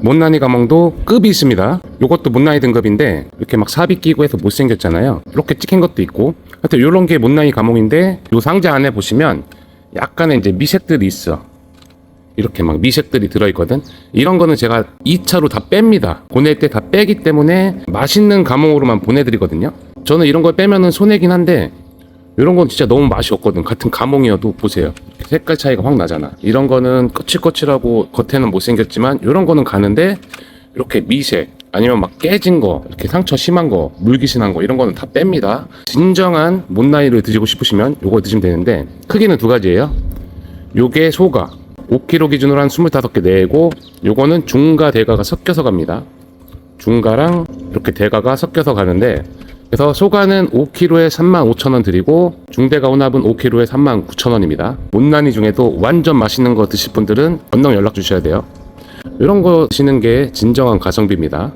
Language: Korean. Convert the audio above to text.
못난이 가몽도 급이 있습니다. 요것도 못난이 등급인데 이렇게 막 삽입 끼고 해서 못생겼잖아요. 이렇게 찍힌 것도 있고 하여튼 요런 게 못난이 가몽인데 요 상자 안에 보시면 약간의 이제 미색들이 있어. 이렇게 막 미색들이 들어있거든. 이런 거는 제가 2차로 다 뺍니다. 보낼 때 다 빼기 때문에 맛있는 가몽으로만 보내드리거든요. 저는 이런 걸 빼면은 손해긴 한데 이런 건 진짜 너무 맛이 없거든. 같은 가몽이어도 보세요. 색깔 차이가 확 나잖아. 이런 거는 거칠거칠하고 겉에는 못생겼지만 이런 거는 가는데 이렇게 미색 아니면 막 깨진 거 이렇게 상처 심한 거 물귀신한 거 이런 거는 다 뺍니다. 진정한 못나이를 드시고 싶으시면 요거 드시면 되는데 크기는 두 가지예요. 요게 소가 5kg 기준으로 한 25개 내고 요거는 중가 대가가 섞여서 갑니다. 중가랑 이렇게 대가가 섞여서 가는데 그래서 소가는 5kg에 35,000원 드리고 중대가 혼합은 5kg에 39,000원입니다. 못난이 중에도 완전 맛있는 거 드실 분들은 건능 연락 주셔야 돼요. 이런 거 드시는 게 진정한 가성비입니다.